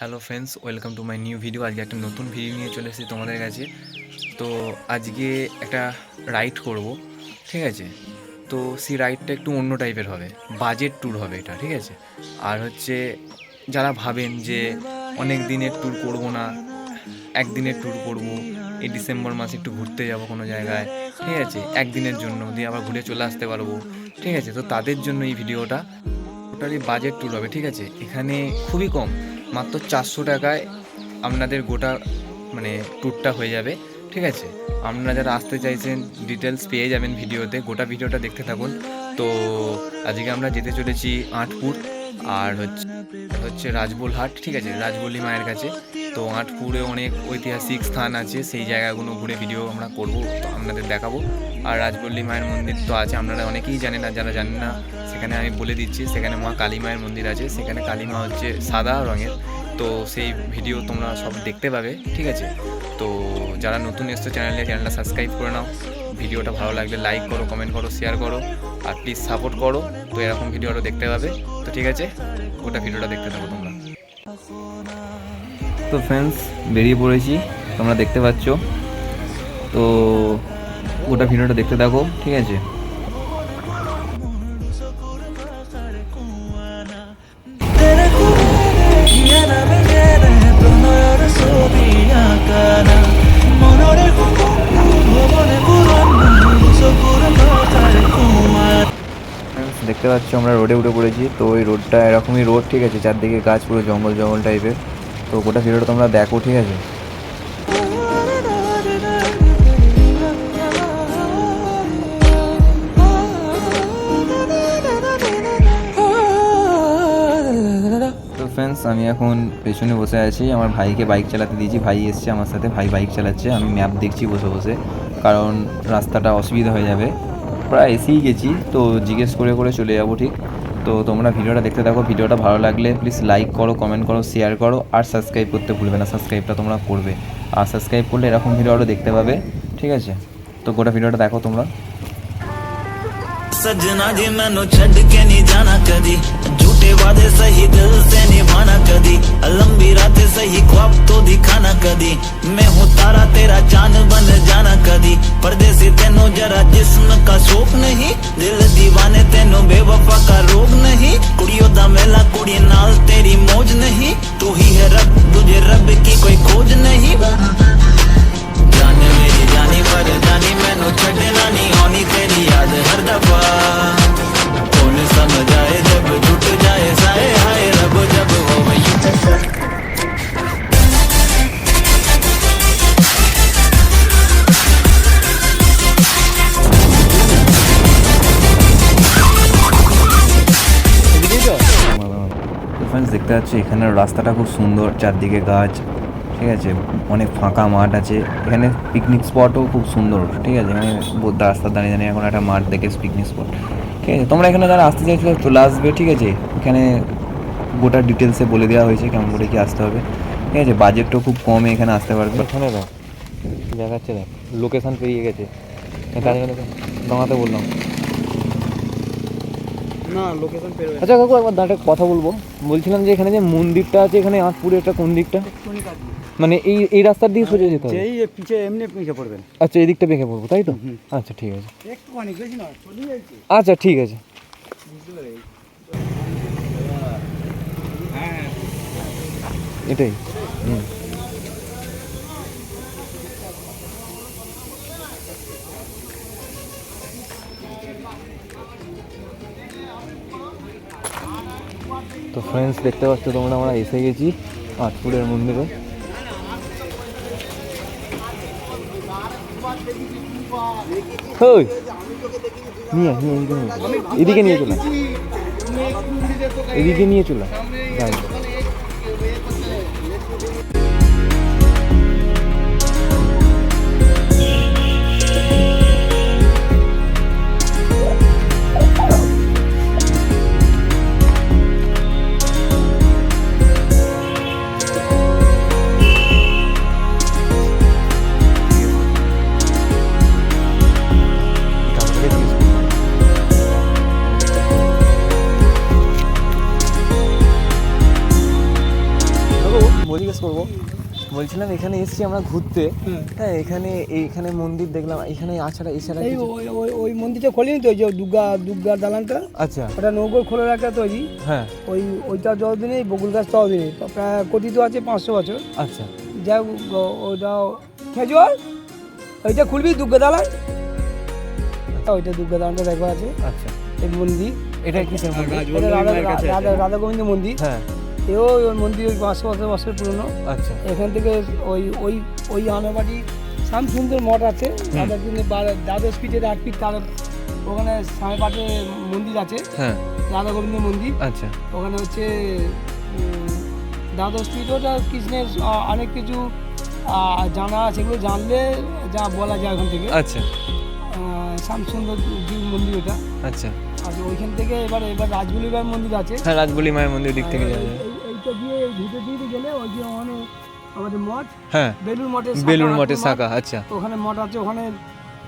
Hello friends, welcome to my new video. আজকে একটা নতুন ভিডিও নিয়ে চলে এসেছি তোমাদের কাছে। তো আজকে একটা রাইড করব, ঠিক আছে? তো সেই রাইডটা একটু অন্য টাইপের হবে, বাজেট ট্যুর হবে এটা, ঠিক আছে? আর হচ্ছে, যারা ভাবেন যে অনেক দিনের ট্যুর করব না, একদিনের ট্যুর করব, এই ডিসেম্বর মাসে একটু ঘুরতে যাব কোনো জায়গায়, ঠিক আছে? একদিনের জন্য দিয়ে আবার ঘুরে চলে আসতে পারব, ঠিক আছে? তো তাদের জন্য এই ভিডিওটা, টোটালি বাজেট ট্যুর হবে, ঠিক আছে? এখানে খুবই কম মাত্র চারশো টাকায় আপনাদের গোটা মানে ট্যুরটা হয়ে যাবে, ঠিক আছে? আপনারা যারা আসতে চাইছেন ডিটেলস পেয়ে যাবেন ভিডিওতে, গোটা ভিডিওটা দেখতে থাকুন। তো, আজকে আমরা যেতে চলেছি আটপুর, আর হচ্ছে হচ্ছে রাজবোলহাট ঠিক আছে? রাজবল্লী মায়ের কাছে। তো আটপুরে অনেক ঐতিহাসিক স্থান আছে, সেই জায়গাগুলো ঘুরে ভিডিও আমরা করব আপনাদের দেখাবো। আর রাজবল্লী মায়ের মন্দির তো আছে, আপনারা অনেকেই জানেন না যারা জানেন না সেখানে আমি বলে দিচ্ছি, সেখানে মা কালী মায়ের মন্দির আছে, সেখানে কালী মা হচ্ছে সাদা রঙের। তো সেই ভিডিও তোমরা সব দেখতে পাবে, ঠিক আছে? তো যারা নতুন এসছো চ্যানেলে, চ্যানেলটা সাবস্ক্রাইব করে নাও। ভিডিওটা ভালো লাগলে লাইক করো, কমেন্ট করো, শেয়ার করো, আর প্লিজ সাপোর্ট করো, তো এরকম ভিডিও আরও দেখতে পাবে। তো ঠিক আছে? ওটা ভিডিওটা দেখতে থাকো তোমরা। তো ফ্রেন্ডস বেরিয়ে পড়েছি, তোমরা দেখতে পাচ্ছ। তো ওটা ভিডিওটা দেখতে থাকো, ঠিক আছে? পাচ্ছ আমরা রোডে উঠে পড়েছি। তো ওই রোডটা এরকমই রোড ঠিক আছে? চারদিকে গাছ, পুরো জঙ্গল জঙ্গল টাইপের তো গোটা ভিডিওটা তোমরা দেখো, ঠিক আছে? ফ্রেন্ডস আমি এখন পেছনে বসে আছি। আমার ভাইকে বাইক চালাতে দিয়েছি। ভাই এসছে আমার সাথে। ভাই বাইক চালাচ্ছে। আমি ম্যাপ দেখছি বসে বসে। কারণ রাস্তাটা অসুবিধা হয়ে যাবে। প্রায় এসেই গেছি, তো জিজ্ঞেস করে করে চলে যাব ঠিক। তো তোমরা ভিডিওটা দেখতে থাকো, ভিডিওটা ভালো লাগলে প্লিজ লাইক করো কমেন্ট করো শেয়ার করো আর সাবস্ক্রাইব করতে ভুলবে না সাবস্ক্রাইবটা তোমরা করবে। আর সাবস্ক্রাইব করলে এরকম ভিডিও আরও দেখতে পাবে, ঠিক আছে? তো গোটা ভিডিওটা দেখো তোমরা। সজনা জি মেনু ছড় কে নি জানা কদি झूठे वादे सही दिल से निभाना कभी। लंबी रात सही ख्वाब तो दिखाना कभी। मैं हूँ तारा, तेरा चाँद बन जाना कभी। परदेसी तेनो जरा जिस्म का शोक नहीं। दिल दीवाने तेनो बेवफा का रोग नहीं। कुड़ियों दा मेला, कुड़ी नाल तेरी मौज नहीं। तू ही है रब, तुझे रब की कोई खोज नहीं। जान मेरी जानी, पर जानी मैनू छड़ना नहीं। आनी तेरी याद हर दफ़ा। कौन समझ आए जब जुट जा जाए साए हाय रब जब हो वही ফ্রেন্ডস দেখতে পাচ্ছি এখানের রাস্তাটা খুব সুন্দর চারদিকে গাছ ঠিক আছে অনেক ফাঁকা মাঠ আছে এখানে পিকনিক স্পটও খুব সুন্দর ঠিক আছে এখানে বোধ রাস্তা দাঁড়িয়ে দাঁড়িয়ে এখন একটা মাঠ দেখে পিকনিক স্পট ঠিক আছে, তোমরা এখানে যারা আসতে চাইছো চলে আসবে ঠিক আছে, এখানে গোটা ডিটেলসে বলে দেওয়া হয়েছে কেমন করে কি আসতে হবে। ঠিক আছে বাজেটটাও খুব কমে এখানে আসতে পারবে। এখানে দেখ দেখাচ্ছে দেখ লোকেশান পেরিয়ে গেছে। দাঁড়াতে বললাম। না লোকেশন পেরোবে আচ্ছা কাকু একবার দাঁড়া কথা বলব। বলছিলাম যে এখানে যে মন্দিরটা আছে এখানে আটপুরে এটা কোন দিকটা? মানে এই এই রাস্তার দিকে সোজা যেতে হবে। যেই পিছে এমনি পিছে পড়বেন। আচ্ছা এই দিকটা বেঁকে পড়ব তাই তো? আচ্ছা ঠিক আছে। একটু অনেক বেশি না আচ্ছা ঠিক আছে। এটাই। হুম। তো ফ্রেন্ডস দেখতে পাচ্ছ তোমরা, আমরা এসে গেছি আটপুরের মন্দিরে। নিয়ে এদিকে নিয়ে চলে। এদিকে নিয়ে চলে। বলছিলাম এখানে এসেছি আমরা ঘুরতে। হ্যাঁ এখানে এইখানে মন্দির দেখলাম। এখানে আছাড়া এছাড়া এই ওই ওই মন্দিরটা খোলেনি তো? ওই যে দুর্গা দুর্গা দালানটা? আচ্ছা। ওটা নৌকোর খোলা রাখা তৈরি হ্যাঁ। ওই ওইটা যতদিনে বকুল গাছ ততদিনে তো প্রায় কথিত আছে পাঁচশো বছর। আচ্ছা। যাই হোক, ও- ওইটা খেজুর? ওইটা খুলবি দুর্গা দালান? ওইটা দুর্গা দালানটা দেখা আছে। আচ্ছা। এই মন্দির। এটা রাধা রাধা রাধা গোবিন্দ মন্দির। হ্যাঁ। এও ওই মন্দির ওই পাঁচশো বছর বছর পুরনো। আচ্ছা। এখান থেকে ওই ওই ওই আনাবাড়ি শ্যাম সুন্দর মঠ আছে। রাধা কিন্তু দ্বাদশ ফিটের আট ফিট তার ওখানে স্বামী পাটে মন্দির আছে। হ্যাঁ। রাধা গোবিন্দ মন্দির। আচ্ছা। ওখানে হচ্ছে দ্বাদশ ফিট ওটা কৃষ্ণের অনেক কিছু জানা সেগুলো জানলে যা বলা যায় ওখান থেকে। আচ্ছা। শ্যামসুন্দর জি মন্দির ওটা। আচ্ছা। আর ওইখান থেকে এবার এবার রাজবলিবার মন্দির আছে। হ্যাঁ রাজবলি মায়ের মন্দির দিক থেকে যাওয়া এইটা দিয়ে ভিতর দিয়ে গেলে ওই যে ওখানে আমাদের মঠ হ্যাঁ। বেলুর শাখা, বেলুর মঠের শাখা আচ্ছা। ওখানে মঠ আছে ওখানে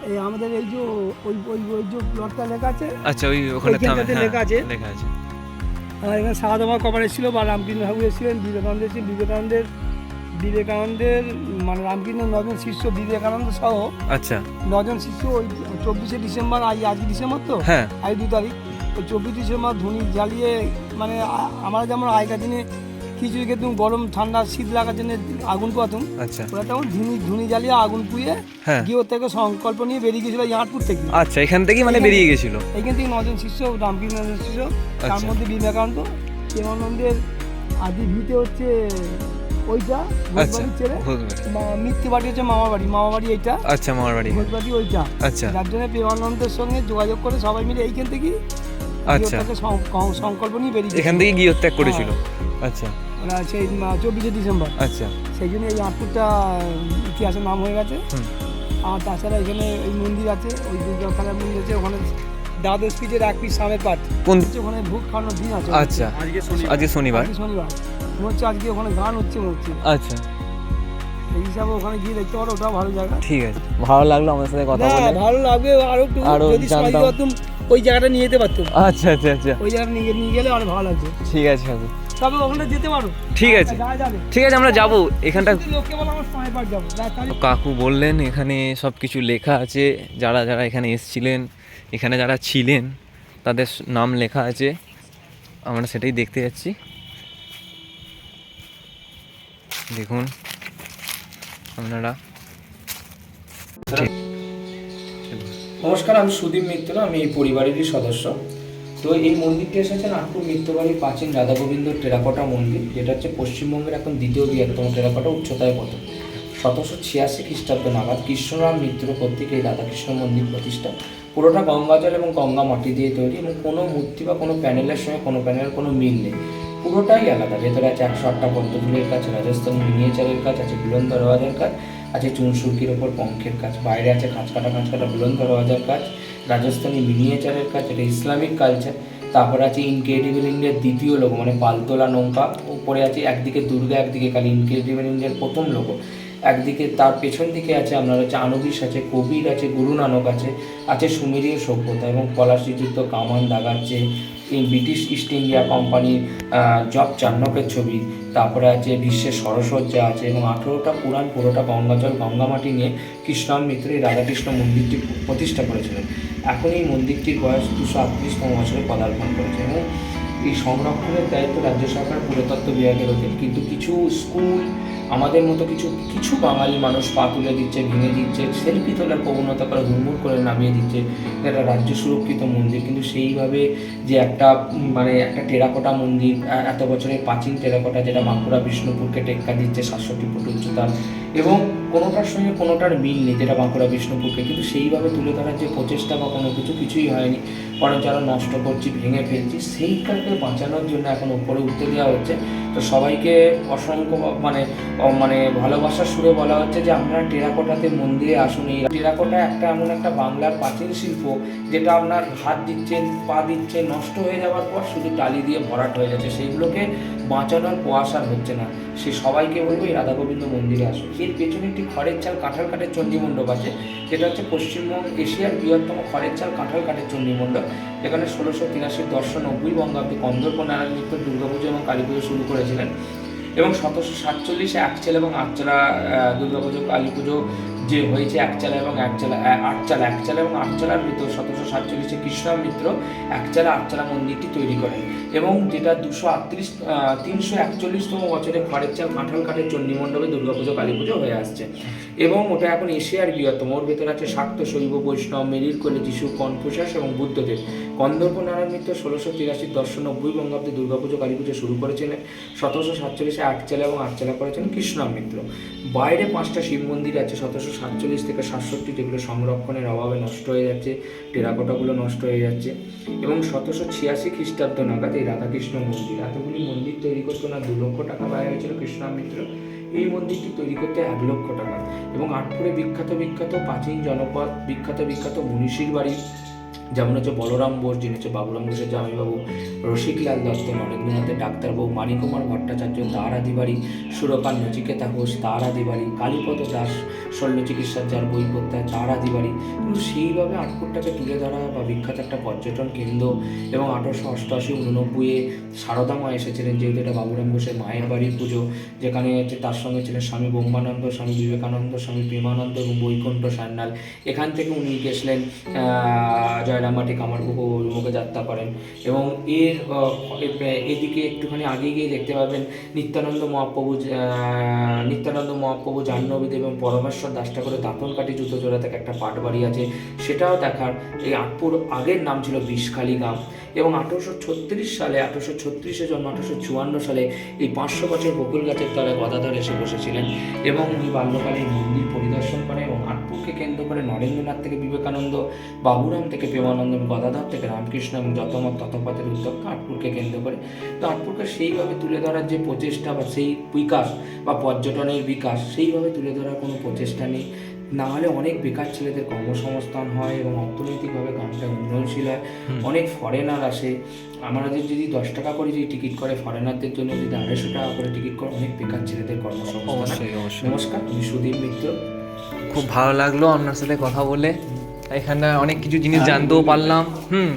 এই আমাদের এই যে ওই ওই ওই যে প্লটটা লেখা আছে আচ্ছা ওই ওখানে থামে হ্যাঁ লেখা আছে। লেখা আছে। আর এখানে সারদামা কবার এসেছিল বা রামকৃষ্ণ ঠাকুর এসেছিলেন বিবেকানন্দ এসেছিলেন বিবেকানন্দের বিবেকানন্দের মানে রামকৃষ্ণ নজন শিষ্য বিবেকানন্দ সহ আচ্ছা। নজন শিষ্য ওই চব্বিশে ডিসেম্বর আজ আজকে ডিসেম্বর তো? হ্যাঁ। আজ দু তারিখ। ওই চব্বিশ ডিসেম্বর ধুনি জ্বালিয়ে মানে আমরা যেমন আগেকার দিনে খিচুড়ি খেতুম গরম ঠান্ডা শীত লাগার জন্য আগুন পোয়াতুম আচ্ছা। ওরা তখন ধুনি ধুনি জ্বালিয়ে আগুন পুয়ে হ্যাঁ। গিয়ে থেকে সংকল্প নিয়ে বেরিয়ে গেছিল ইয়ারপুর থেকে। আচ্ছা এখান থেকেই মানে বেরিয়ে গেছিল এখান থেকে নজন শিষ্য রামকৃষ্ণ নজন শিষ্য তার আচ্ছা। মধ্যে বিবেকানন্দ প্রেমানন্দের আদি ভিতে হচ্ছে ওইটা আচ্ছা ভোজবাড়ির ছেলে। ভোজবাড়ি। মৃত্যু বাড়ি হচ্ছে মামা বাড়ি মামা বাড়ি এইটা। আচ্ছা মামার বাড়ি ভোজবাড়ি ওইটা। আচ্ছা। যার জন্য প্রেমানন্দের সঙ্গে যোগাযোগ করে সবাই মিলে এইখান থেকে আচ্ছা। সংকল্প নিয়ে বেরিয়ে এখান থেকে গিয়ে ত্যাগ করেছিল। আচ্ছা। ওরা সেই চব্বিশে ডিসেম্বর। আচ্ছা। সেই জন্য এই আটপুরটা ইতিহাসের নাম হয়ে গেছে। আর তাছাড়া এখানে এই মন্দির আছে ওই দুর্গা খেলার মন্দির আছে ওখানে দ্বাদশ পিঠের এক পিস সামের পাট কোন হচ্ছে ওখানে ভোগ খাওয়ানোর দিন আছে। আচ্ছা। আজকে শনিবার। আজকে শনিবার। মনে হচ্ছে আজকে ওখানে গান হচ্ছে মনে হচ্ছে। আচ্ছা। এই হিসাবে ওখানে গিয়ে দেখতে পারো ওটাও ভালো জায়গা। ঠিক আছে। ভালো লাগল আমার সাথে কথা বলে। ভালো লাগবে আরও একটু যদি সময়। দিতে পারতুম ওই জায়গাটা নিয়ে যেতে পারতুম। আচ্ছা আচ্ছা আচ্ছা। ওই জায়গাটা নিয়ে নিয়ে গেলে আরও ভালো লাগছে ঠিক আছে কাকু তবে ওখানে যেতে পারো। ঠিক আছে। ঠিক আছে আমরা যাব। এখানটা কাকু বললেন এখানে সব কিছু লেখা আছে। যারা যারা এখানে এসছিলেন এখানে যারা ছিলেন তাদের নাম লেখা আছে। আমরা সেটাই দেখতে যাচ্ছি। দেখুন আপনারা নমস্কার আমি সুদীপ মিত্র আমি এই পরিবারেরই সদস্য। তো এই মন্দিরটি এসেছে নাগপুর মিত্রবাড়ির প্রাচীন রাধা গোবিন্দ টেরাকোটা মন্দির, যেটা হচ্ছে পশ্চিমবঙ্গের এখন দ্বিতীয় বৃহত্তম টেরাকোটা উচ্চতায় পথ। সতেরোশো ছিয়াশি খ্রিস্টাব্দ নাগাদ কৃষ্ণরাম মিত্র কর্তৃক এই রাধাকৃষ্ণ মন্দির প্রতিষ্ঠা। পুরোটা গঙ্গা জল এবং গঙ্গা মাটি দিয়ে তৈরি এবং কোনো মূর্তি বা কোনো প্যানেলের সঙ্গে কোনো প্যানেলের কোনো মিল নেই। পুরোটাই আলাদা, ভেতরে আছে একশো আটটা পদ্মফুলের কাজ, রাজস্থানী মিনিয়েচারের কাজ, আছে বুলন্দ রওয়াজের কাজ, আছে চুনসুরকির ওপর পঙ্খের কাজ, বাইরে আছে খাঁচ কাটা খাঁচ কাটা বুলন্দ রওয়াজের কাজ রাজস্থানী মিনিয়েচারের কাজ, এটা ইসলামিক কালচার তারপরে আছে ইনক্রেডিবল ইন্ডিয়ার দ্বিতীয় লোগো মানে পালতোলা নৌকা, উপরে আছে একদিকে দুর্গা, একদিকে কালী ইনক্রেডিবল ইন্ডিয়ার প্রথম লোগো একদিকে তার পেছন দিকে আছে, আপনার হচ্ছে আনবিস আছে, কবির আছে, গুরু নানক আছে আছে সুমেরীয় সভ্যতা এবং পলাশিযুক্ত কামান দাগাচ্ছে ব্রিটিশ ইস্ট ইন্ডিয়া কোম্পানির জব চান্নকের ছবি, তারপরে আছে বিশ্বের সরসজ্জা আছে এবং আঠেরোটা পুরাণ পুরোটা গঙ্গাজল গঙ্গামাটি নিয়ে কৃষ্ণাম মিত্র এই রাধাকৃষ্ণ মন্দিরটি প্রতিষ্ঠা করেছিলেন। এখন এই মন্দিরটির বয়স দুশো আটত্রিশতম বছরে পদার্পণ করেছে এবং এই সংরক্ষণের দায়িত্ব রাজ্য সরকার পুরাতত্ত্ব বিভাগের অধীন কিন্তু কিছু স্কুল, আমাদের মতো কিছু কিছু বাঙালি মানুষ পা তুলে দিচ্ছে, ভেঙে দিচ্ছে সেলফি তোলার প্রবণতা করে হুড়মুড় করে নামিয়ে দিচ্ছে একটা রাজ্য সুরক্ষিত মন্দির। কিন্তু সেইভাবে যে একটা মানে একটা টেরাকোটা মন্দির এত বছরের প্রাচীন টেরাকোটা যেটা বাঁকুড়া, বিষ্ণুপুরকে টেক্কা দিচ্ছে সাতষট্টি ফুট উচ্চতার এবং কোনোটার সঙ্গে কোনোটার মিল নেই যেটা বাঁকুড়া, বিষ্ণুপুরকে। কিন্তু সেইভাবে তুলে ধরার যে প্রচেষ্টা বা কোনো কিছু কিছুই হয়নি বরং যারা নষ্ট করছি, ভেঙে ফেলছি, সেইটাকে বাঁচানোর জন্য এখন উপরে উঠতে দেওয়া হচ্ছে। তো সবাইকে অসংখ্য মানে মানে ভালোবাসার সুরে বলা হচ্ছে যে আপনারা টেরাকোটাতে মন্দিরে আসুন। এই টেরাকোটা একটা এমন একটা বাংলার প্রাচীন শিল্প যেটা আপনার হাত দিচ্ছেন পা দিচ্ছেন নষ্ট হয়ে যাওয়ার পর শুধু টালি দিয়ে ভরাট হয়ে যাচ্ছে। সেইগুলোকে বাঁচানোর আর হচ্ছে না। সে সবাইকে বলব এই রাধা গোবিন্দ মন্দিরে আসুন। এর পেছনে একটি খড়ের চাল কাঁঠাল কাঠের চণ্ডী মণ্ডপ আছে। যেটা হচ্ছে পশ্চিমবঙ্গ এশিয়ার বৃহত্তম খড়ের চাল কাঁঠাল কাঠের চণ্ডী মণ্ডপ যেখানে ষোলোশো তিরাশি দর্শন নব্বই বঙ্গাব্দে কন্দর্প নারায়ণ মিত্র দুর্গাপুজো এবং কালী পুজো শুরু করেছিলেন। এবং সতেরোশো সাতচল্লিশে একচেলা এবং আটচালা দুর্গা পুজো কালী পুজো যে হয়েছে, একচালা এবং একচালা আটচালা, একচালা এবং আটচালার ভিতর সতেরোশো সাতচল্লিশে কৃষ্ণরাম মিত্র একচালা, আটচালা মন্দিরটি তৈরি করেন এবং যেটা দুশো আটত্রিশ তিনশো একচল্লিশতম বছরে খড়ের চাল কাঁঠাল কাঠের চণ্ডী মণ্ডপে দুর্গাপুজো কালী পুজো হয়ে আসছে। এবং ওটা এখন এশিয়ার বৃহত্তম। ওর ভেতরে আছে শাক্ত শৈব বৈষ্ণব, মেরির কোলে যিশু কনফুসাস এবং বুদ্ধদেব। কন্দর্প নারায়ণ মিত্র ষোলোশো তিরাশি দশশো নব্বই বঙ্গাব্দে দুর্গাপুজো কালী পুজো শুরু করেছিলেন। সতেরোশো সাতচল্লিশে আটচালা এবং আটচালা করেছেন কৃষ্ণরাম মিত্র। বাইরে পাঁচটা শিব মন্দির আছে। সতেরোশো সাতচল্লিশ থেকে সাতষট্টি যেগুলো সংরক্ষণের অভাবে নষ্ট হয়ে যাচ্ছে, টেরাকোটাগুলো নষ্ট হয়ে যাচ্ছে এবং সতেরোশো ছিয়াশি খ্রিস্টাব্দ নাগাদ এই রাধাকৃষ্ণ মন্দির। এতগুলি মন্দির তৈরি করতে না দু লক্ষ টাকা ব্যয় হয়েছিল কৃষ্ণরাম মিত্র। এই মন্দিরটি তৈরি করতে এক লক্ষ টাকা। এবং আটপুরে বিখ্যাত বিখ্যাত প্রাচীন জনপদ, বিখ্যাত বিখ্যাত মনীষীর বাড়ি। যেমন হচ্ছে বলরাম বোস, যিনি হচ্ছে বাবুরাম বোসের জামাইবাবু, রসিকলাল দত্ত নরেন্দ্রনাথের ডাক্তারবাবু মানিকুমার ভট্টাচার্য তার আদিবাড়ি সুরকার নচিকেতা ঘোষ তার আদিবাড়ি কালীপদ দাস শল্য চিকিৎসার যার বই পড়তে তার আদিবাড়ি কিন্তু সেইভাবে আটপুরটাকে তুলে ধরা বা বিখ্যাত একটা পর্যটন কেন্দ্র এবং আঠারোশো অষ্টআশি উননব্বইয়ে সারদা মা এসেছিলেন, যেহেতু এটা বাবুরাম বোসের মায়ের বাড়ির পুজো, যেখানে হচ্ছে তার সঙ্গে ছিলেন স্বামী ব্রহ্মানন্দ, স্বামী বিবেকানন্দ, স্বামী প্রেমানন্দ এবং বৈকুণ্ঠ সান্যাল। এখান থেকে উনি গেছিলেন আহ, জয়রামবাটি কামারপুকুর অভিমুখে যাত্রা করেন এবং এর এদিকে একটুখানি আগে গিয়ে দেখতে পাবেন নিত্যানন্দ মহাপ্রভু নিত্যানন্দ মহাপ্রভু জাহ্নবীদেব এবং পরমেশ্বর দাসটা করে দাঁতনকাঠি জুতো জোড়া থেকে একটা পাট বাড়ি আছে। সেটাও দেখার এই আটপুর আগের নাম ছিল বিষখালী গ্রাম এবং আঠারোশো ছত্রিশ সালে আঠারোশো ছত্রিশে জন্ম আঠারোশো চুয়ান্ন সালে এই পাঁচশো বছর বকুল গাছের তলায় গদাধর এসে বসেছিলেন এবং উনি বাল্যকালে মন্দির পরিদর্শন করে এবং আটপুরকে কেন্দ্র করে নরেন্দ্রনাথ থেকে বিবেকানন্দ বাবুরাম থেকে প্রেমানন্দ এবং গদাধর থেকে রামকৃষ্ণ এবং যতমত ততপথের উদ্যোগ আটপুরকে কেন্দ্র করে। তো আটপুরকে সেইভাবে তুলে ধরার যে প্রচেষ্টা বা সেই বিকাশ বা পর্যটনের বিকাশ সেইভাবে তুলে ধরার কোনো প্রচেষ্টা নেই। না হলে অনেক বেকার ছেলেদের কর্মসংস্থান হয় এবং অর্থনৈতিকভাবে গ্রামটা উন্নয়নশীল হয়। অনেক ফরেনার আসে। আমাদের যদি দশ টাকা করে যদি টিকিট করে ফরেনারদের জন্য যদি আড়াইশো টাকা করে টিকিট করে অনেক বেকার ছেলেদের কর্মসংস্থান। অবশ্যই অবশ্যই। নমস্কার আমি সুদীপ মিত্র। খুব ভালো লাগল আপনার সাথে কথা বলে। এখানটা অনেক কিছু জিনিস জানতেও পারলাম। হুম।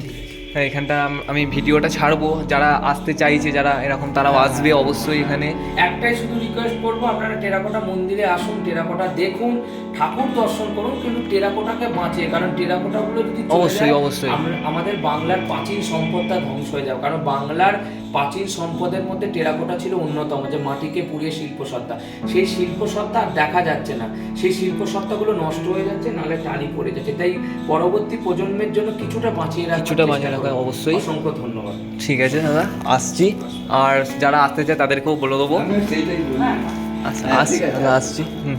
হ্যাঁ, এখানটা আমি ভিডিওটা ছাড়বো। যারা আসতে চাইছে যারা এরকম তারাও আসবে অবশ্যই এখানে। একটাই শুধু রিকোয়েস্ট করব আপনারা টেরাকোটা মন্দিরে আসুন টেরাকোটা দেখুন ঠাকুর দর্শন করুন কিন্তু টেরাকোটাকে বাঁচে কারণ টেরাকোটাগুলো যদি অবশ্যই, অবশ্যই। আমাদের বাংলার প্রাচীন সম্পদটা ধ্বংস হয়ে যাবে। কারণ বাংলার প্রাচীন সম্পদের মধ্যে টেরাকোটা ছিল অন্যতম যে মাটিকে পুড়িয়ে শিল্পসত্তা। সেই শিল্পসত্তা আর দেখা যাচ্ছে না। সেই শিল্প শিল্পসত্তাগুলো নষ্ট হয়ে যাচ্ছে নালে টানি পড়ে যাচ্ছে। তাই পরবর্তী প্রজন্মের জন্য কিছুটা বাঁচিয়ে কিছুটা বাঁচিয়ে অবশ্যই। অসংখ্য ধন্যবাদ। ঠিক আছে দাদা আসছি। আর যারা আসতে চায় তাদেরকেও বলে দেবো। আচ্ছা আসছি দাদা, আসছি। হুম।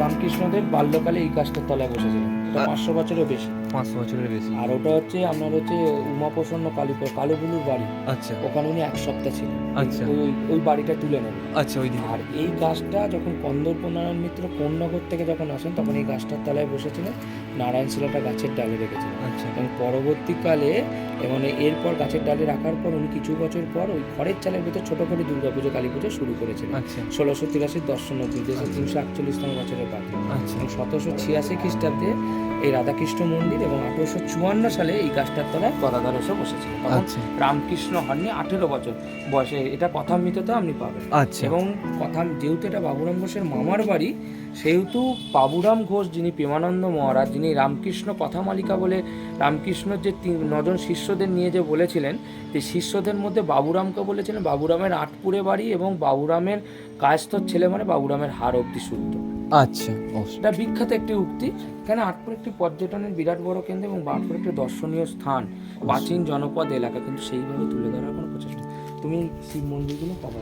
রামকৃষ্ণদেব বাল্যকালে এই গাছটার তলায় বসেছিলেন। পাঁচশো বছরের বেশি। পাঁচশো বছরের বেশি। আর ওটা হচ্ছে আপনার হচ্ছে উমাপ্রসন্ন কালী কালো বাড়ি। আচ্ছা। ওখানে উনি এক সপ্তাহ ছিলেন। আচ্ছা। ওই ওই- বাড়িটা তুলে নেন। আচ্ছা ওই আর এই গাছটা যখন কন্দর্প নারায়ণ মিত্র কোন্নগর থেকে যখন আসেন তখন এই গাছটার তলায় বসেছিলেন। নারায়ণ শিলাটা গাছের ডালে রেখেছিলেন। আচ্ছা। এবং পরবর্তীকালে মানে এরপর গাছের ডালে রাখার পর উনি কিছু বছর পর ওই খড়ের চালের ভিতর ছোট করে দুর্গা পুজো কালী পুজো শুরু করেছিলেন। আচ্ছা। ষোলোশো তিরাশি দর্শন তিনশো একচল্লিশতম বছরের বাকি। আচ্ছা। এবং সতেরোশো ছিয়াশি খ্রিস্টাব্দে এই রাধাকৃষ্ণ মন্দির এবং আঠেরোশো চুয়ান্ন সালে এই গাছটার তলায় গদাধর এসে বসেছিল। তখন আচ্ছা। রামকৃষ্ণ হননি আঠেরো বছর। বয়সে এটা কথা কথামৃততে আপনি পাবেন। আচ্ছা। এবং কথা যেহেতু এটা বাবুরাম ঘোষের মামার বাড়ি সেহেতু বাবুরাম ঘোষ যিনি প্রেমানন্দ মহারাজ যিনি রামকৃষ্ণ কথামালিকা বলে রামকৃষ্ণর যে তিন নজন শিষ্যদের নিয়ে যে বলেছিলেন যে শিষ্যদের মধ্যে বাবুরামকে বলেছিলেন বাবুরামের আটপুরে বাড়ি এবং বাবুরামের কায়স্থর ছেলে মানে বাবুরামের হার অব্দি শুদ্ধ। আচ্ছা এটা বিখ্যাত একটি উক্তি। কেন আটপুর একটি পর্যটনের বিরাট বড় কেন্দ্র এবং আটপুর একটি দর্শনীয় স্থান প্রাচীন জনপদ এলাকা। কিন্তু সেইভাবে তুলে ধরার কোনো প্রচেষ্টা তুমি শিব মন্দিরগুলো পাবো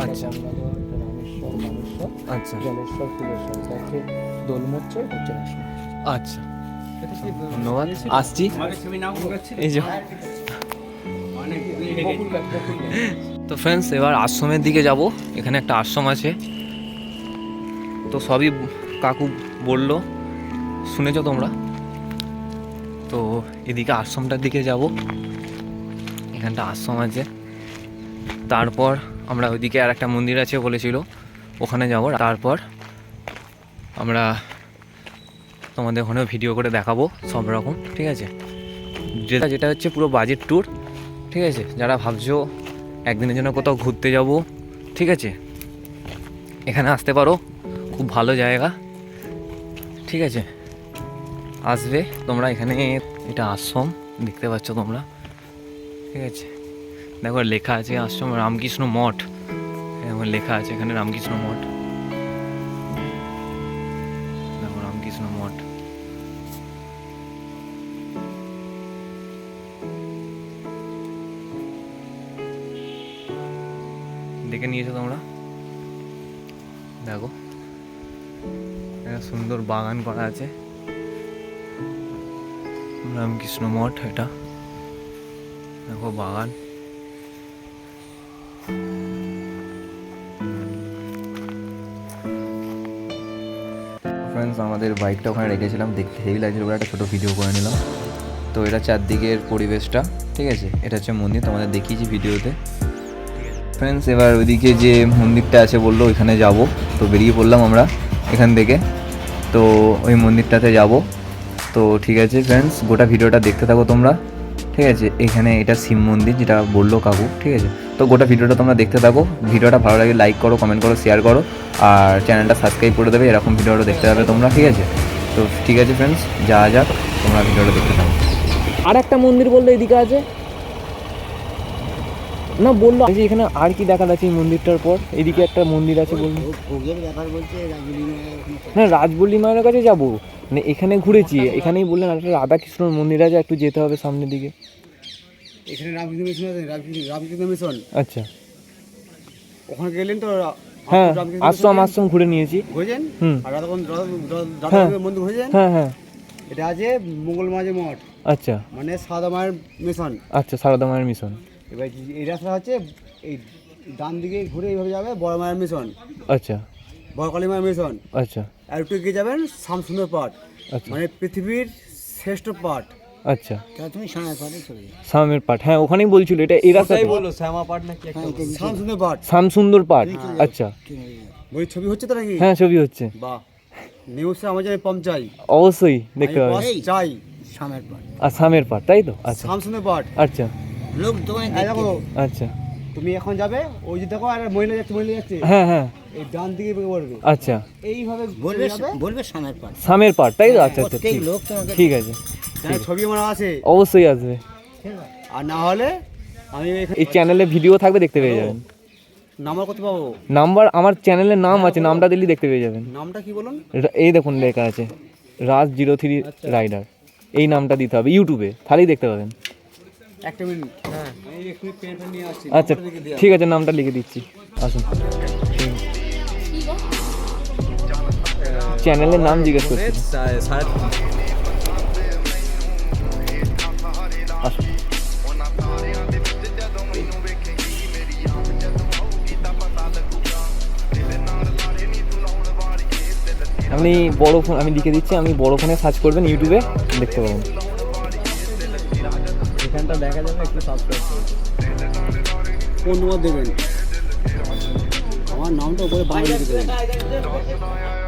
আচ্ছা। এটা রামেশ্বর আচ্ছা। জলেশ্বর ফুলেশ্বর হচ্ছে আচ্ছা। ধন্যবাদ। আসছি। এই যে। তো ফ্রেন্ডস এবার আশ্রমের দিকে যাব। এখানে একটা আশ্রম আছে। তো সবই কাকু বলল, শুনেছ তোমরা? তো এদিকে আশ্রমটার দিকে যাব। এখানটা আশ্রম আছে। তারপর আমরা ওইদিকে আর একটা মন্দির আছে বলেছিল, ওখানে যাব। তারপর আমরা তোমাদের ওখানেও ভিডিও করে দেখাবো সব রকম, ঠিক আছে? যেটা যেটা হচ্ছে পুরো বাজেট ট্যুর ঠিক আছে? যারা ভাবছ একদিনের জন্য কোথাও ঘুরতে যাব, ঠিক আছে? এখানে আসতে পারো। খুব ভালো জায়গা। ঠিক আছে। আসবে, তোমরা এখানে, এটা আশ্রম, দেখতে পাচ্ছ তোমরা। ঠিক আছে। দেখো, লেখা আছে আশ্রম রামকৃষ্ণ মঠ। এরকম লেখা আছে এখানে রামকৃষ্ণ মঠ। দেখো, রামকৃষ্ণ মঠ। দেখে নিয়েছো তোমরা? দেখো। সুন্দর বাগান করা আছে। রামকৃষ্ণ মঠ এটা। দেখো বাগান। ফ্রেন্ডস আমাদের বাইকটা ওখানে রেখেছিলাম। দেখতে হেভি লাগছিল বলে একটা ছোটো ভিডিও করে নিলাম। তো এটা চারদিকের পরিবেশটা, ঠিক আছে? এটা হচ্ছে মন্দির, তোমাদের দেখিয়েছি ভিডিওতে ফ্রেন্ডস এবার ওইদিকে যে মন্দিরটা আছে বলল, ওইখানে যাব। তো বেরিয়ে পড়লাম আমরা এখান থেকে। তো ওই মন্দিরটাতে যাব। তো ঠিক আছে ফ্রেন্ডস গোটা ভিডিওটা দেখতে থাকো তোমরা। ঠিক আছে, এখানে এটা শিব মন্দির যেটা বলল কাকু, ঠিক আছে? তো গোটা ভিডিওটা তোমরা দেখতে থাকো। ভিডিওটা ভালো লাগে লাইক করো কমেন্ট করো শেয়ার করো। আর চ্যানেলটা সাবস্ক্রাইব করে দেবে, এরকম ভিডিওটা দেখতে পাবে তোমরা, ঠিক আছে? তো ঠিক আছে ফ্রেন্ডস যা যাক তোমরা ভিডিওটা দেখতে থাকো। আর একটা মন্দির বলল এদিকে আছে। না বলল যে এখানে আর কি দেখা যাচ্ছে এই মন্দিরটার পর? এদিকে একটা মন্দির আছে রাজুলি না রাজবল্লী মায়ের কাছে যাব। মানে এখানে ঘুরেছি। এখানেই বললেন একটা রাধাকৃষ্ণর মন্দির আছে একটু যেতে হবে সামনের দিকে। এখানে রামকৃষ্ণ মিশন আছে রামকৃষ্ণ- মিশন। আচ্ছা। ওখানে গেলেন তো হ্যাঁ আশ্রম আশ্রম ঘুরে নিয়েছি। ঘুরেছেন? হুম। আর রাধা হ্যাঁ। মন্দির ঘুরেছেন? হ্যাঁ হ্যাঁ। এটা আছে মঙ্গল মাঝে মঠ। আচ্ছা। মানে সাদা মায়ের মিশন। আচ্ছা সারদা মায়ের মিশন। এবার এই রাস্তা হচ্ছে এই ডান দিকে ঘুরে এইভাবে যাবে বড় মায়ের মিশন আচ্ছা। বড় কালী মায়ের মিশন আচ্ছা। আর একটু এগিয়ে যাবেন শামসুন্দর পাঠ আচ্ছা। মানে পৃথিবীর শ্রেষ্ঠ পাঠ আচ্ছা। তুমি পাঠে চলে সামের পাঠ হ্যাঁ ওখানেই বলছিল এটা এই রাস্তা শামসুন্দর পাঠ শামসুন্দর পাঠ আচ্ছা। ওই ছবি হচ্ছে তো নাকি হ্যাঁ ছবি হচ্ছে। বাহ। নিউজে আমার জন্য পম চাই। অবশ্যই দেখতে আমি চাই। সামের পাঠ আর সামের পাঠ তাই তো? আচ্ছা। শামসুন্দর পাঠ আচ্ছা। লোক তোমায় দেখো আচ্ছা। তুমি এখন যাবে ওই যে দেখো আর মহিলা যাচ্ছে মহিলা যাচ্ছে। হ্যাঁ হ্যাঁ। এই ডান দিকে পড়বে। আচ্ছা। এইভাবে বলবে বলবে সামের পাঠ সামের পাঠ তাই তো? আচ্ছা আচ্ছা ঠিক। লোক তোমাকে ঠিক আছে। ছবি আমার আছে অবশ্যই আসবে। আর না হলে আমি এই চ্যানেলে ভিডিও থাকবে দেখতে পেয়ে যাবেন। নাম্বার করতে পাবো? নাম্বার আমার চ্যানেলের নাম আছে নামটা দিলেই দেখতে পেয়ে যাবেন। নামটা কি বলুন? এই দেখুন লেখা আছে। রাজ জিরো থ্রি রাইডার এই নামটা দিতে হবে ইউটিউবে তাহলেই দেখতে পাবেন। একটা মিনিট। হ্যাঁ। নিয়ে আসছি আচ্ছা ঠিক আছে নামটা লিখে দিচ্ছি। আসুন। চ্যানেলের নাম জিজ্ঞেস করছি। আপনি বড় ফোন আমি লিখে দিচ্ছি আমি বড় ফোনে সার্চ করবেন ইউটিউবে দেখতে পাবেন। এখানটা দেখা যাবে, একটু সাবস্ক্রাইব করবেন কোন নম্বর দেবেন। আমার নামটা উপরে লিখে দেবেন।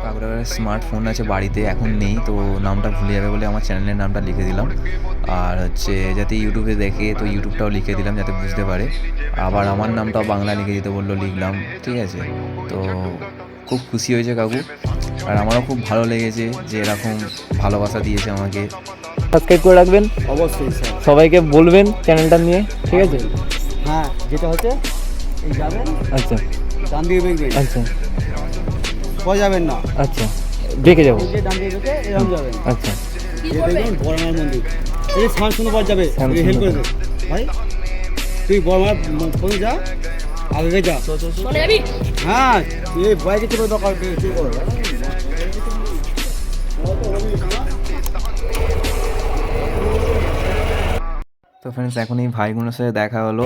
কাকুর স্মার্টফোন আছে বাড়িতে, এখন নেই, তো নামটা ভুলে যাবে বলে আমার চ্যানেলের নামটা লিখে দিলাম। আর হচ্ছে, যাতে ইউটিউবে দেখে, তো ইউটিউবটাও লিখে দিলাম যাতে বুঝতে পারে। আবার আমার নামটাও বাংলা লিখে দিতে বলল, লিখলাম, ঠিক আছে? তো খুব খুশি হয়েছে কাকু। আর আমারও খুব ভালো লেগেছে যে এরকম ভালোবাসা দিয়েছে আমাকে। সাবস্ক্রাইব করে রাখবেন। অবশ্যই স্যার। সবাইকে বলবেন চ্যানেলটা নিয়ে ঠিক আছে? হ্যাঁ যেটা হচ্ছে এই যাবেন আচ্ছা। ডান দিকে বেঁকবেন আচ্ছা। সোজা যাবেন না। আচ্ছা। দেখে যাব। এই ডান দিকে বেঁকে এরকম যাবেন। আচ্ছা। এই দেখবেন বড় মন্দির। এই শ্যাম সুন্দর পাঠ যাবে হেল্প করে দে। ভাই তুই বড় মায়ের ফোনে যা আগে যা। হ্যাঁ তুই এই বাইকে চেপে দরকার তো ফ্রেন্ডস এখন এই ভাইগুলোর সাথে দেখা হলো।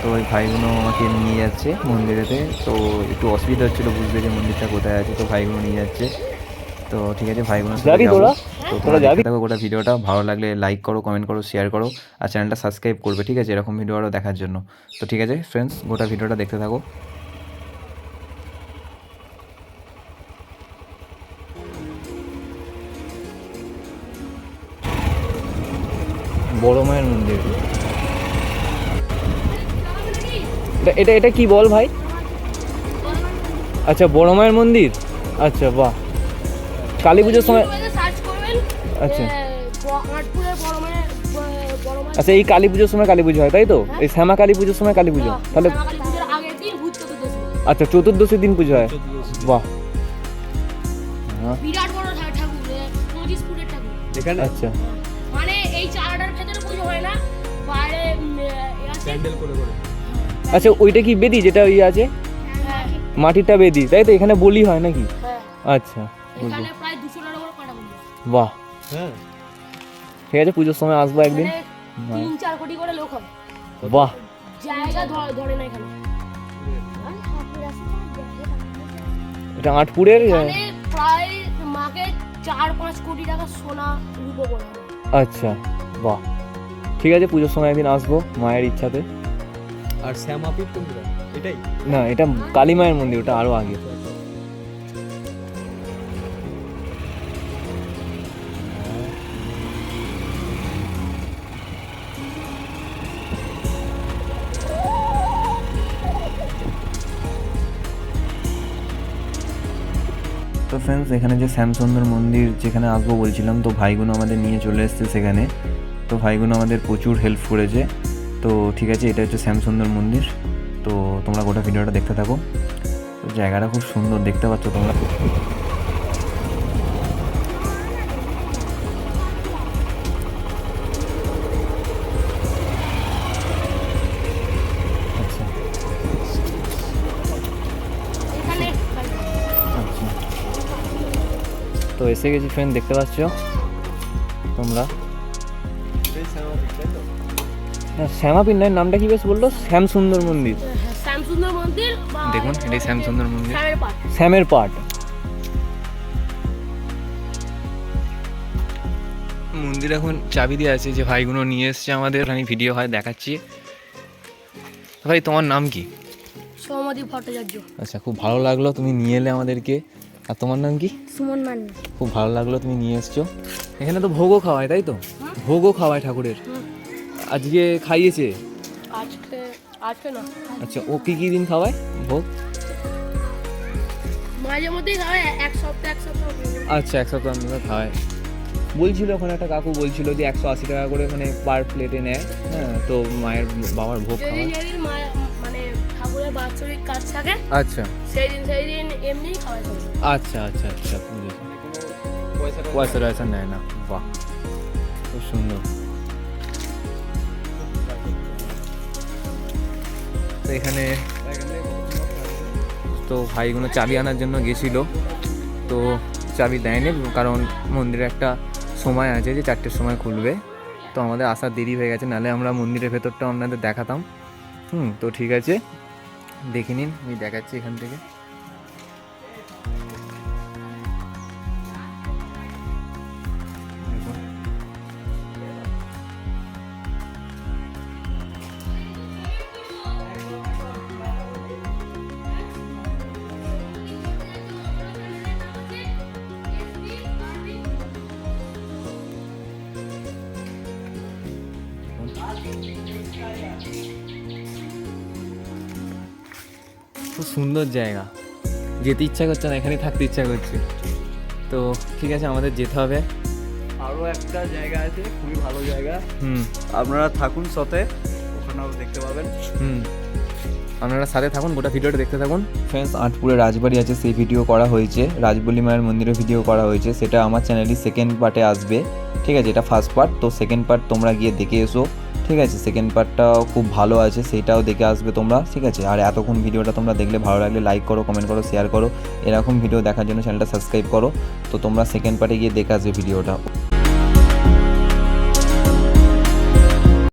তো ওই ভাইগুলো আমাকে নিয়ে যাচ্ছে মন্দিরেতে। তো একটু অসুবিধা হচ্ছিল বুঝতে যে মন্দিরটা কোথায় আছে তো ভাইগুলো নিয়ে যাচ্ছে। তো ঠিক আছে ভাইগুলোর সাথে যাব। তো তোমরা দেখো গোটা ভিডিওটা। ভালো লাগলে লাইক করো কমেন্ট করো শেয়ার করো আর চ্যানেলটা সাবস্ক্রাইব করবে ঠিক আছে? এরকম ভিডিও আরও দেখার জন্য। তো ঠিক আছে ফ্রেন্ডস গোটা ভিডিওটা দেখতে থাকো। বড় মায়ের মন্দির। এটা এটা এটা কি বল ভাই? আচ্ছা বড় মায়ের মন্দির? আচ্ছা বাহ। কালী পুজোর সময় আচ্ছা। আচ্ছা এই কালী পুজোর সময় কালী পুজো হয় তাই তো? এই শ্যামা কালী পুজোর সময় কালী পুজো। তাহলে ভূত চতুর্দশী। আচ্ছা চতুর্দশীর দিন পুজো হয়। বাহ। হ্যাঁ, বিরাট বড় ঠাকুর আচ্ছা। এ আছে আচ্ছা ওইটা কি বেদি যেটা ওই আছে? হ্যাঁ, মাটিরটা বেদি তাই তো? এখানে বলি হয় নাকি? হ্যাঁ। আচ্ছা করে বাহ। হ্যাঁ। ঠিক আছে পুজোর সময় আসব একদিন। তিন চার কোটি করে লোক হয়। বাহ। জায়গা ধরে ধরে না এখানে। এটা আটপুরের প্রায় মাকে চার পাঁচ কোটি টাকা সোনা রূপো আচ্ছা বাহ। ঠিক আছে পুজোর সময় একদিন আসব মায়ের ইচ্ছাতে। আর শ্যামাপির কোনটা এটাই? না এটা কালী মায়ের মন্দির ওটা আরও আগে। তো ফ্রেন্ডস এখানে যে শ্যামসুন্দর মন্দির যেখানে আসব বলছিলাম তো ভাইগুলো আমাদের নিয়ে চলে এসছে সেখানে। ভাইগুলো আমাদের প্রচুর হেল্প করেছে। তো ঠিক আছে এটা হচ্ছে শ্যামসুন্দর মন্দির। তো তোমরা গোটা ভিডিওটা দেখতে থাকো। তো জায়গাটা খুব সুন্দর দেখতে পাচ্ছ তোমরা। আচ্ছা। আচ্ছা। তো এসে গেছি ফ্রেন্ড দেখতে পাচ্ছ তোমরা? নয় নামটা কি বেশ বলল? শ্যামসুন্দর মন্দির। শ্যামসুন্দর মন্দির দেখুন, এটাই শ্যামসুন্দর মন্দির। শ্যামের পাট শ্যামের পাট মন্দির এখন চাবি দিয়ে আছে যে ভাইগুলো নিয়ে এসছে আমাদের। আমি ভিডিও হয় দেখাচ্ছি। ভাই তোমার নাম কি? সৌমদীপ ভট্টাচার্য। আচ্ছা খুব ভালো লাগল তুমি নিয়ে এলে আমাদেরকে। আর তোমার নাম কি? সুমন মান্না। খুব ভালো লাগল তুমি নিয়ে এসছো। এখানে তো ভোগও খাওয়ায় তাই তো? ভোগও খাওয়ায় ঠাকুরের। আজকে খাইয়েছে? আজকে আজকে না। আচ্ছা ও কি কি দিন খাওয়ায়? ভোগ মাঝে মধ্যেই খাওয়া এক সপ্তাহ এক সপ্তাহ আচ্ছা এক সপ্তাহ আমরা খাওয়ায়। বলছিল ওখানে একটা কাকু বলছিল যে একশো আশি টাকা করে মানে পার প্লেটে নেয়। হ্যাঁ তো মায়ের বাবার ভোগ খাওয়ায়। যেদিন মানে ঠাকুরের বাৎসরিক কাজ থাকে আচ্ছা। সেই দিন সেই দিন এমনিই খাওয়া যাবে আচ্ছা আচ্ছা আচ্ছা বুঝেছি। পয়সা নেয় না। বাহ খুব সুন্দর। এখানে তো ভাইগুলো চাবি আনার জন্য গেছিল। তো চাবি দেয়নি কারণ মন্দিরে একটা সময় আছে যে চারটের সময় খুলবে। তো আমাদের আসার দেরি হয়ে গেছে নাহলে আমরা মন্দিরের ভেতরটা আপনাদের দেখাতাম। হুম, তো ঠিক আছে, দেখে নিন, আমি দেখাচ্ছি এখান থেকে। খুব সুন্দর জায়গা। যেতে ইচ্ছা করছে না এখানেই থাকতে ইচ্ছা করছে। তো ঠিক আছে আমাদের যেতে হবে। আরও একটা জায়গা আছে খুবই ভালো জায়গা। হুম। আপনারা থাকুন সাথে ওখানেও দেখতে পাবেন। হুম। আপনারা সাথে থাকুন গোটা ভিডিওটা দেখতে থাকুন। ফ্রেন্ডস আটপুরে রাজবাড়ি আছে সেই ভিডিও করা হয়েছে। রাজবল্লী মায়ের মন্দিরের ভিডিও করা হয়েছে। সেটা আমার চ্যানেলই সেকেন্ড পার্টে আসবে। ঠিক আছে এটা ফার্স্ট পার্ট তো সেকেন্ড পার্ট তোমরা গিয়ে দেখে এসো। ঠিক আছে সেকেন্ড পার্টটাও খুব ভালো আছে সেটাও দেখে আসবে তোমরা, ঠিক আছে? আর এতক্ষণ ভিডিওটা তোমরা দেখলে ভালো লাগলে লাইক করো কমেন্ট করো শেয়ার করো, এরকম ভিডিও দেখার জন্য চ্যানেলটা সাবস্ক্রাইব করো, তো তোমরা সেকেন্ড পার্টে গিয়ে দেখে আসবে ভিডিওটা